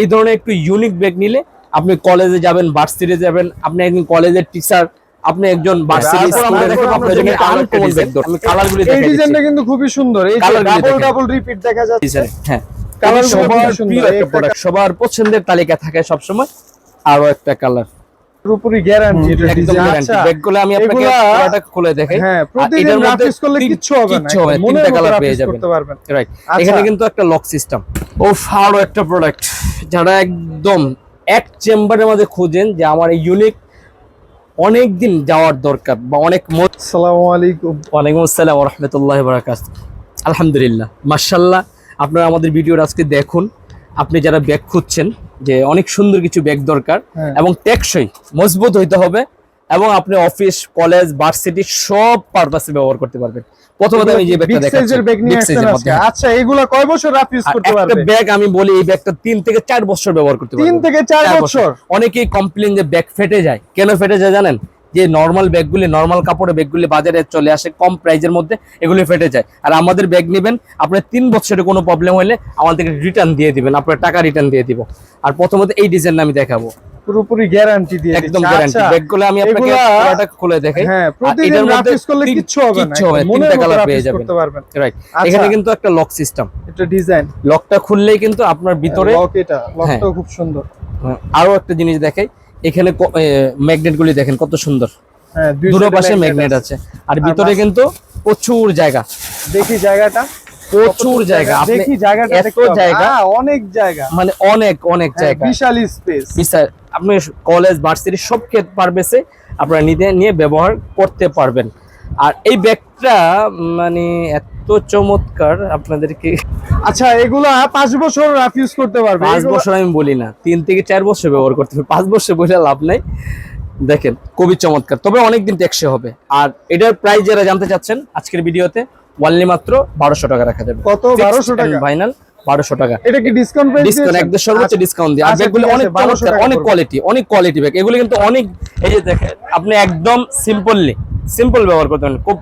এই ধরনের একটু ইউনিক ব্যাগ নিলে আপনি কলেজে যাবেন ভার্সিটিতে যাবেন আপনি একজন কলেজের টিচার আপনি একজন ভার্সিটি কালারগুলি এই ডিজাইনটা কিন্তু খুবই সুন্দর এই যে Colour গুলো ডাবল ডাবল রিপিট দেখা যাচ্ছে। হ্যাঁ। কালার খুব সবার পছন্দের তালিকা থাকে সব সময় আরও একটা কালার পুরোপুরি গ্যারান্টি এটা গ্যারান্টি আচ্ছা। ব্যাগগুলো আমি আপনাকে পুরোটা খুলে দেখাই। হ্যাঁ প্রতিদিন রাফিস করলে কিচ্ছু হবে না কিচ্ছু হবে তিনটা কালার পেয়ে যাবেন। রাইট আচ্ছা। এখানে কিন্তু একটা লক সিস্টেম ও আরও একটা প্রোডাক্ট যারা একদম এক চেম্বারের মধ্যে খুঁজেন যে আমার এই ইউনিক অনেক দিন যাওয়ার দরকার বা অনেক মত সালাম আলাইকুম। ওয়ালাইকুম আসসালাম রহমতুল্লাহ বারাকাত আলহামদুলিল্লাহ মার্শাল্লাহ আপনারা আমাদের ভিডিওর আজকে দেখুন। আপনি যারা ব্যাগ খুঁজছেন যে অনেক সুন্দর কিছু ব্যাগ দরকার হ্যাঁ। এবং টেকসই মজবুত হইতে হবে। এবং আপনি অফিস কলেজ ভার্সিটি সব পারপাসে ব্যবহার করতে পারবেন। প্রথমত আমি যে ব্যাগটা দেখাচ্ছি আচ্ছা এগুলা কয় বছর রাফ ইউজ করতে একটা ব্যাগ আমি বলি এই ব্যাগটা তিন থেকে চার বছর ব্যবহার করতে পারবেন। থেকে চার চার বছর। অনেকেই কমপ্লেন যে ব্যাগ ফেটে যায়। কেন ফেটে যায় জানেন? যে নর্মাল ব্যাগগুলি নর্মাল কাপড়ের ব্যাগগুলি বাজারে চলে আসে কম প্রাইজের মধ্যে এগুলি ফেটে যায়। আর আমাদের ব্যাগ নেবেন আপনার তিন বছরে কোনো প্রবলেম হলে আমাদেরকে রিটার্ন দিয়ে দিবেন আপনার টাকা রিটার্ন দিয়ে দিব। আর প্রথমত এই ডিজাইন আমি দেখাবো। পুরোপুরি গ্যারান্টি দিয়ে একদম গ্যারান্টি আচ্ছা, ব্যাগগুলো আমি আপনাকে পুরোটা খুলে দেখাই। হ্যাঁ প্রতিদিন এটার রাফ মধ্যে ইউজ করলে কিচ্ছু হবে না তিনটা কালার পেয়ে যাবেন। করতে পারবেন। রাইট আচ্ছা। এখানে কিন্তু একটা লক সিস্টেম এটা ডিজাইন লকটা খুললেই কিন্তু আপনার ভিতরে লক এটা হ্যাঁ। লকটাও খুব সুন্দর। হ্যাঁ, আরও একটা জিনিস দেখাই। এখানে ম্যাগনেট গুলি দেখেন কত সুন্দর। হ্যাঁ দুটো পাশে ম্যাগনেট আছে। আর ভিতরে কিন্তু প্রচুর জায়গা। দেখি জায়গাটা। প্রচুর জায়গা। দেখি জায়গাটা এত জায়গা। অনেক জায়গা। মানে অনেক অনেক হ্যাঁ, জায়গা। বিশাল স্পেস বিশাল আপনি কলেজ ভার্সিটি সব ক্ষেত্রে পারবেসে আপনারা নিতে নিয়ে ব্যবহার করতে পারবেন। আর এই ব্যাগটা মানে এত চমৎকার আপনাদেরকে। আচ্ছা এগুলা পাঁচ বছর রাফ ইউজ করতে পারবে? পাঁচ বছর আমি বলি না। তিন থেকে চার বছর ব্যবহার করতে হবে। পাঁচ বছর বলে লাভ নাই। দেখেন কবি চমৎকার। তবে অনেকদিন টেকসই হবে। আর এটার প্রাইস যারা জানতে চাচ্ছেন আজকের ভিডিওতে ওয়ানলি মাত্র বারোশো টাকা রাখা যাবে। কত? বারোশো টাকা। ফাইনাল বারোশো টাকা। এটা কি ডিসকাউন্ট ডিসকাউন্ট একদম সর্বোচ্চ ডিসকাউন্ট দিয়ে। আর আচ্ছা, ব্যাগগুলো অনেক চমৎকার অনেক কোয়ালিটি অনেক কোয়ালিটি ব্যাগ এগুলো কিন্তু অনেক এই যে দেখেন আপনি একদম সিম্পললি সিম্পল ব্যবহার করতে পারেন খুব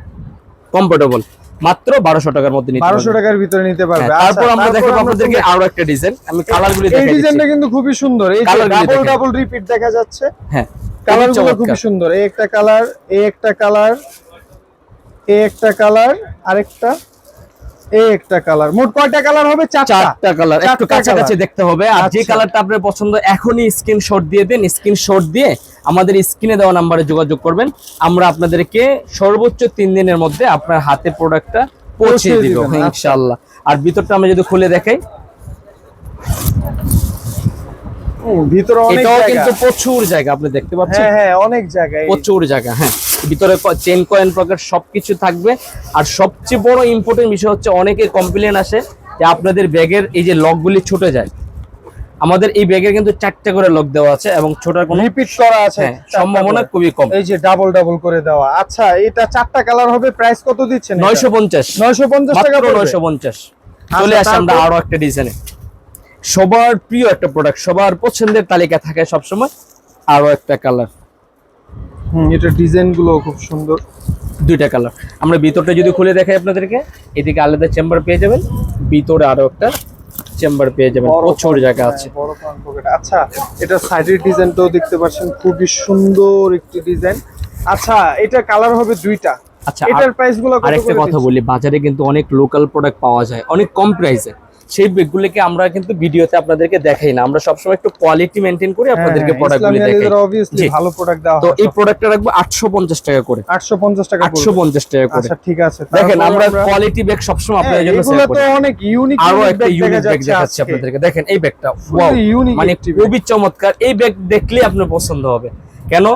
কমফোর্টেবল মাত্র বারোশো টাকার মধ্যে নিতে বারোশো। টাকার ভিতরে নিতে পারবে। হ্যাঁ, তারপর আচ্ছা, আমরা দেখাবো আপনাদেরকে আরও একটা ডিজাইন আমি কালার গুলি এই ডিজাইনটা কিন্তু খুবই সুন্দর। এই ডাবল ডাবল রিপিট দেখা যাচ্ছে। হ্যাঁ কালার খুবই গুলো খুবই সুন্দর। এই একটা কালার এই একটা কালার এই একটা কালার আরেকটা। একটা কালার। মোট কয়টা কালার হবে? চারটা। কালার। একটু কাছাকাছি দেখতে হবে। আর যে আচ্ছা। কালারটা আপনার পছন্দ এখনই স্ক্রিনশট দিয়ে দেন। স্ক্রিনশট দিয়ে আমাদের স্ক্রিনে দেওয়া নাম্বারে যোগাযোগ করবেন। আমরা আপনাদেরকে সর্বোচ্চ তিন দিনের মধ্যে আপনার হাতে প্রোডাক্টটা পৌঁছে দিব আচ্ছা। ইনশাআল্লাহ। আর ভিতরটা আমরা যদি খুলে দেখাই। ভিতরে অনেক জায়গা। কিন্তু প্রচুর জায়গা আপনি দেখতে পাচ্ছেন? হ্যাঁ হ্যাঁ অনেক জায়গা প্রচুর জায়গা হ্যাঁ। ভিতরে চেন কয়েন পকেট সবকিছু থাকবে। আর সবচেয়ে বড় ইম্পর্টেন্ট বিষয় হচ্ছে অনেকে কমপ্লেন আসে যে আপনাদের ব্যাগের এই যে লকগুলি ছুটে যায়। আমাদের এই ব্যাগের কিন্তু চারটে করে লক দেওয়া আছে এবং ছোটার কোনো রিপিট করা আছে হ্যাঁ, সম্ভাবনা খুবই কম। এই যে ডাবল ডাবল করে দেওয়া। আচ্ছা এটা চারটা কালার হবে প্রাইস কত দিচ্ছেন নয়শো পঞ্চাশ। নয়শো পঞ্চাশ টাকা মাত্র পড়বে? নয়শো পঞ্চাশ। চলে আসে আমরা আরও একটা ডিজাইনে সবার প্রিয় একটা প্রোডাক্ট সবার পছন্দের তালিকা থাকে সবসময় আরও একটা কালার হুম, এটা ডিজাইনগুলো খুব সুন্দর। দুইটা কালার আমরা ভিতরটা যদি খুলে দেখাই আপনাদেরকে এদিকে আলাদা চেম্বার পেয়ে যাবেন ভিতরে আরও একটা চেম্বার পেয়ে যাবেন। প্রচুর জায়গা আছে। pocket। আচ্ছা এটা সাইডের ডিজাইনটাও দেখতে পাচ্ছেন খুবই সুন্দর একটি ডিজাইন আচ্ছা এটা কালার হবে দুইটা। আচ্ছা এটার প্রাইসগুলো আরেকটা কথা বলি বাজারে কিন্তু অনেক লোকাল প্রোডাক্ট পাওয়া যায় অনেক কম প্রাইসে সেই ব্যাগগুলিকে আমরা কিন্তু ভিডিওতে আপনাদেরকে দেখাই না। আমরা সবসময় একটু কোয়ালিটি মেনটেন করে আপনাদেরকে হ্যাঁ, প্রোডাক্টগুলি দেখাই leather obviously জি। ভালো প্রোডাক্ট দেওয়া তো এই প্রোডাক্টটা রাখব আটশো পঞ্চাশ টাকা করে। 850 টাকা আটশো পড়বে। পঞ্চাশ টাকা করে। আচ্ছা ঠিক আছে। দেখেন আমরা কোয়ালিটি ব্যাগ সবসময় হ্যাঁ, আপনাদের জন্য এগুলো sell তো অনেক ইউনিক আরও একটা ইউনিক ব্যাগ দেখাচ্ছি আপনাদেরকে। দেখেন এই ব্যাগটা ওয়াও মানে খুবই চমৎকার। এই ব্যাগ দেখলেই আপনার পছন্দ হবে। কেন?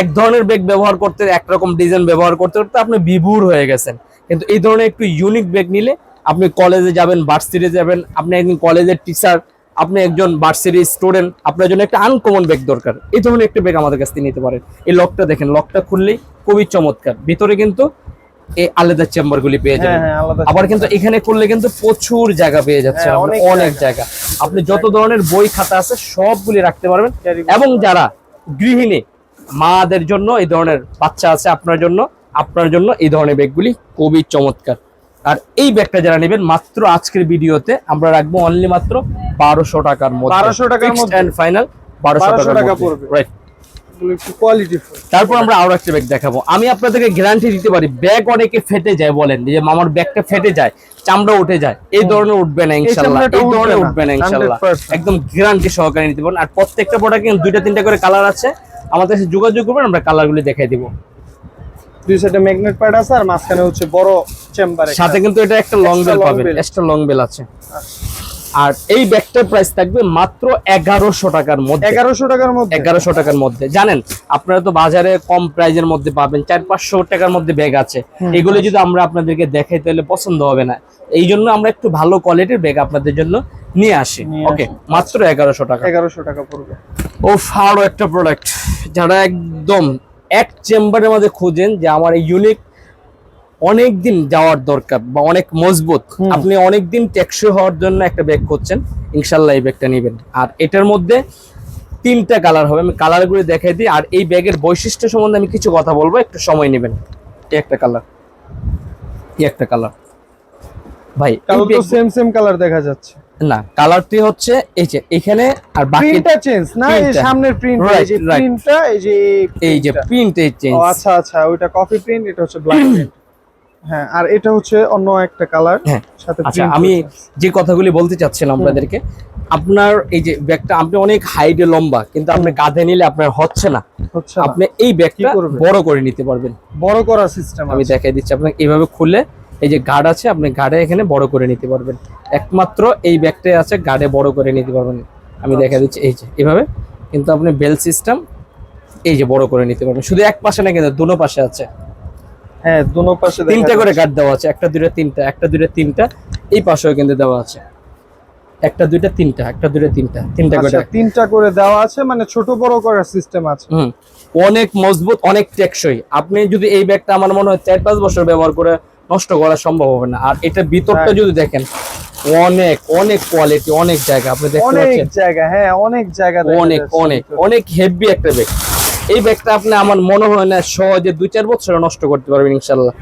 এক ধরনের ব্যাগ ব্যবহার করতে একরকম ডিজাইন ব্যবহার করতে করতে আপনি বিভুর হয়ে গেছেন। কিন্তু এই ধরনের একটু ইউনিক ব্যাগ নিলে আপনি কলেজে যাবেন ভার্সিটি যাবেন আপনি একজন কলেজের টিচার আপনি একজন ভার্সিটি স্টুডেন্ট আপনার জন্য একটা আনকমন ব্যাগ দরকার। এই ধরনের একটা ব্যাগ আমাদের কাছ থেকে নিতে পারেন। এই লকটা দেখেন লকটা খুললেই খুবই চমৎকার। ভিতরে কিন্তু এই আলাদা চেম্বার গুলি পেয়ে হ্যাঁ যাবেন হ্যাঁ আবার কিন্তু এখানে করলে কিন্তু প্রচুর জায়গা পেয়ে যাচ্ছে হ্যাঁ, অনেক অনেক জায়গা। আপনি যত ধরনের বই খাতা আছে সবগুলি রাখতে পারবেন। এবং যারা গৃহিণী মাদের জন্য এই ধরনের বাচ্চা আছে আপনার জন্য আপনার জন্য এই ধরনের ব্যাগগুলি খুবই চমৎকার। আর এই ব্যাগটা যারা নেবেন মাত্র আজকের ভিডিওতে আমরা রাখব অনলি মাত্র বারোশো টাকার মধ্যে 1200 টাকার মধ্যে? এন্ড ফাইনাল বারোশো টাকা পড়বে। রাইট তারপর আমরা আরও একটা ব্যাগ দেখাবো। আমি আপনাদেরকে গ্যারান্টি দিতে পারি ব্যাগ অনেকে ফেটে যায় বলেন যে আমার ব্যাগটা ফেটে যায় চামড়া উঠে যায় এই ধরনের উঠবে না ইনশাল্লাহ। এই ধরনের উঠবে না ইনশাল্লাহ। একদম গ্যারান্টি সহকারে নিতে পারেন আর প্রত্যেকটা প্রোডাক্ট কিন্তু দুইটা তিনটা করে কালার আছে। আমাদের সাথে যোগাযোগ করবেন আমরা কালারগুলি দেখাই দিব। দুই সাইডে ম্যাগনেট প্যাড আছে আর মাঝখানে হচ্ছে বড় চেম্বার সাথে কিন্তু এটা একটা লং বেল পাবেন। এক্সট্রা লং বেল আছে। আর এই ব্যাগটার প্রাইস থাকবে মাত্র এগারোশো টাকার মধ্যে। এগারোশো টাকার মধ্যে? এগারোশো টাকার মধ্যে। জানেন আপনারা তো বাজারে কম প্রাইজের মধ্যে পাবেন চার পাঁচশো টাকার মধ্যে ব্যাগ আছে। এগুলো যদি আমরা আপনাদেরকে দেখাই তাহলে পছন্দ হবে না। এই জন্য আমরা একটু ভালো কোয়ালিটির ব্যাগ আপনাদের জন্য নিয়ে আসি। ওকে মাত্র এগারোশো টাকা। এগারোশো টাকা পড়বে। ও আরও একটা প্রোডাক্ট যারা একদম এক চেম্বারের মধ্যে খুঁজেন যে আমার এই ইউনিক অনেক দিন যাওয়ার দরকার বা অনেক মজবুত। আপনি অনেক দিন টেকসই হওয়ার জন্য একটা ব্যাগ করছেন ইনশাল্লাহ এই ব্যাগটা নেবেন। আর এটার মধ্যে তিনটা কালার হবে আমি কালারগুলো দেখাই দিই আর এই ব্যাগের বৈশিষ্ট্য সম্বন্ধে আমি কিছু কথা বলব একটু সময় নেবেন। একটা কালার এই একটা কালার ভাই তো সেম সেম কালার দেখা যাচ্ছে। না কালারটি হচ্ছে এই যে এখানে আর বাকি প্রিন্টটা চেঞ্জ না এই সামনের প্রিন্ট এই যে প্রিন্টটা এই যে এই যে। প্রিন্ট এই চেঞ্জ আচ্ছা আচ্ছা ওইটা কফি প্রিন্ট এটা হচ্ছে ব্ল্যাক প্রিন্ট হ্যাঁ আর এটা হচ্ছে অন্য একটা কালার হ্যাঁ আচ্ছা আমি যে কথাগুলি বলতে চাচ্ছিলাম আপনাদেরকে আপনার এই যে ব্যাগটা আপনি অনেক হাইটে লম্বা কিন্তু আপনি কাঁধে নিলে আপনার হচ্ছে না। আপনি এই ব্যাগটা বড় করে নিতে পারবেন। বড় করার সিস্টেম আমি দেখাই দিচ্ছি আপনাকে এইভাবে খুলে এই যে গার্ড আছে আপনি গার্ডে এখানে বড় করে নিতে পারবেন। একমাত্র এই ব্যাগটাই আছে গার্ডে বড় করে নিতে পারবেন। আমি আচ্ছা। দেখা দিচ্ছি এই যে এইভাবে। কিন্তু আপনি বেল সিস্টেম এই যে বড় করে নিতে পারবেন। শুধু এক পাশে না কিন্তু দুনো পাশে আছে। হ্যাঁ দুনো পাশে তিনটা করে। গার্ড দেওয়া আছে একটা দুইটা তিনটা একটা দুইটা তিনটা এই পাশেও কিন্তু দেওয়া আছে। একটা দুইটা তিনটা একটা দুইটা তিনটা তিনটা করে। আচ্ছা তিনটা করে দেওয়া আছে মানে ছোট বড় করার সিস্টেম আছে। হুম অনেক মজবুত অনেক টেকসই। আপনি যদি এই ব্যাগটা আমার মনে হয় চার পাঁচ বছর ব্যবহার করে নষ্ট করা সম্ভব হবে না। আর এটা ভিতরটা যদি দেখেন অনেক অনেক কোয়ালিটি অনেক জায়গা। আপনি দেখতে অনেক জায়গা হ্যাঁ অনেক জায়গা অনেক অনেক অনেক হেভি একটা ব্যাগ এই ব্যাগটা আপনি আমার মনে হয় না সহজে দুই চার বছর নষ্ট করতে পারবেন ইনশাল্লাহ।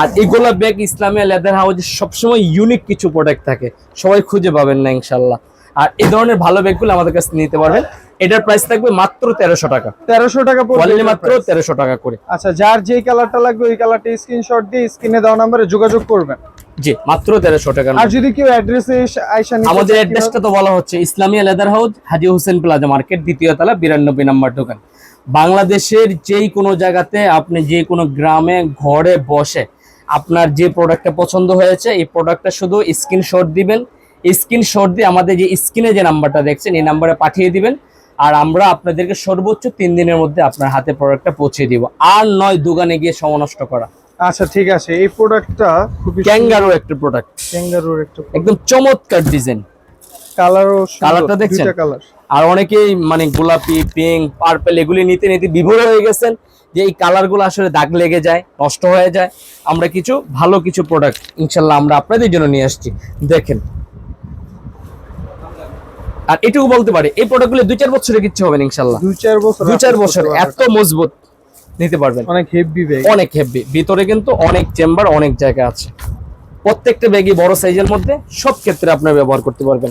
আর এগুলা ব্যাগ ইসলামিয়া লেদার হাউসে সবসময় ইউনিক কিছু প্রোডাক্ট থাকে সবাই খুঁজে পাবেন না ইনশাল্লাহ। আর এই ধরনের ভালো ব্যাগগুলো আমাদের কাছে নিতে পারবেন। এটার প্রাইস থাকবে মাত্র তেরোশো টাকা। তেরোশো টাকা পড়বে মাত্র তেরোশো টাকা করে। আচ্ছা যার যেই কালারটা লাগবে ওই কালারটা স্ক্রিনশট দিয়ে স্ক্রিনে দেওয়া নাম্বারে যোগাযোগ করবেন। জি মাত্র তেরোশো টাকা আর যদি কেউ অ্যাড্রেসে আইসা আমাদের অ্যাড্রেসটা তো বলা হচ্ছে Islamia leather house Haji Hossain plaza market দ্বিতীয় তলা বিরানব্বই নম্বর দোকান। বাংলাদেশের যেই কোনো জায়গাতে আপনি যে কোনো গ্রামে ঘরে বসে আপনার যে প্রোডাক্টটা পছন্দ হয়েছে এই প্রোডাক্টটা শুধু স্ক্রিনশট দিবেন। স্ক্রিনশট দিয়ে আমাদের যে স্ক্রিনে যে নাম্বারটা দেখছেন এই নাম্বারে পাঠিয়ে দিবেন আর আমরা আপনাদেরকে সর্বোচ্চ তিন দিনের মধ্যে আপনার হাতে প্রোডাক্টটা পৌঁছে দিব। আর নয় দোকানে গিয়ে সময় নষ্ট করা। আচ্ছা ঠিক আছে। এই প্রোডাক্টটা খুবই ক্যাঙ্গারো একটা প্রোডাক্ট ক্যাঙ্গারুর একটা একদম চমৎকার ডিজাইন কালারও কালারটা দেখছেন? আর অনেকেই মানে গোলাপি পিঙ্ক পার্পল এগুলি নিতে নিতে বিভোর হয়ে গেছেন যে এই কালারগুলো আসলে দাগ লেগে যায় নষ্ট হয়ে যায়। আমরা কিছু ভালো কিছু প্রোডাক্ট ইনশাল্লাহ আমরা আপনাদের জন্য নিয়ে আসছি। দেখেন। আর এটুকু বলতে পারি এই প্রোডাক্টগুলো দুই চার বছরে কিচ্ছু হবে না ইনশাল্লাহ। দুই চার বছর দুই চার বছর এত মজবুত নিতে পারবেন। অনেক হেভি ব্যাগ অনেক হেভি ভিতরে কিন্তু অনেক চেম্বার অনেক জায়গা আছে। প্রত্যেকটা ব্যাগই বড় সাইজের মধ্যে সব ক্ষেত্রে আপনার ব্যবহার করতে পারবেন।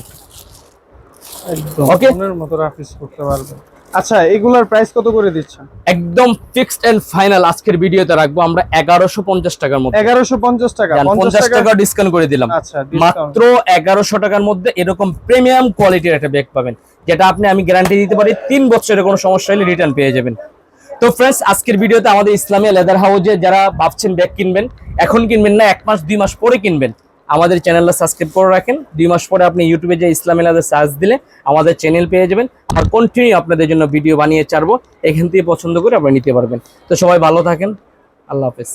একদম। Okay. মনের মতো রাফিস করতে পারবেন। আচ্ছা এগুলার প্রাইস কত করে দিচ্ছেন? একদম ফিক্সড এন্ড ফাইনাল আজকের ভিডিওতে রাখব আমরা এগারোশো পঞ্চাশ টাকার মধ্যে। এগারোশো পঞ্চাশ টাকা পঞ্চাশ পঞ্চাশ টাকা টাকা ডিসকাউন্ট করে দিলাম। আচ্ছা মাত্র এগারোশো টাকার মধ্যে এরকম প্রিমিয়াম কোয়ালিটির একটা ব্যাগ পাবেন যেটা আপনি আমি গ্যারান্টি দিতে পারি তিন বছরের কোনো সমস্যা হলে রিটার্ন পেয়ে যাবেন। তো ফ্রেন্ডস আজকের ভিডিওতে আমাদের ইসলামিয়া লেদার হাউজে যারা ভাবছেন ব্যাগ কিনবেন এখন কিনবেন না এক মাস দুই মাস পরে কিনবেন। আমাদের চ্যানেলটা সাবস্ক্রাইব করে রাখেন। দুই মাস পরে আপনি ইউটিউবে যে ইসলাম এলাদের সার্চ দিলে আমাদের চ্যানেল পেয়ে যাবেন আর কন্টিনিউ আপনাদের জন্য ভিডিও বানিয়ে ছাড়বো। এখান থেকে পছন্দ করে আপনি নিতে পারবেন। তো সবাই ভালো থাকেন। আল্লাহ হাফেজ।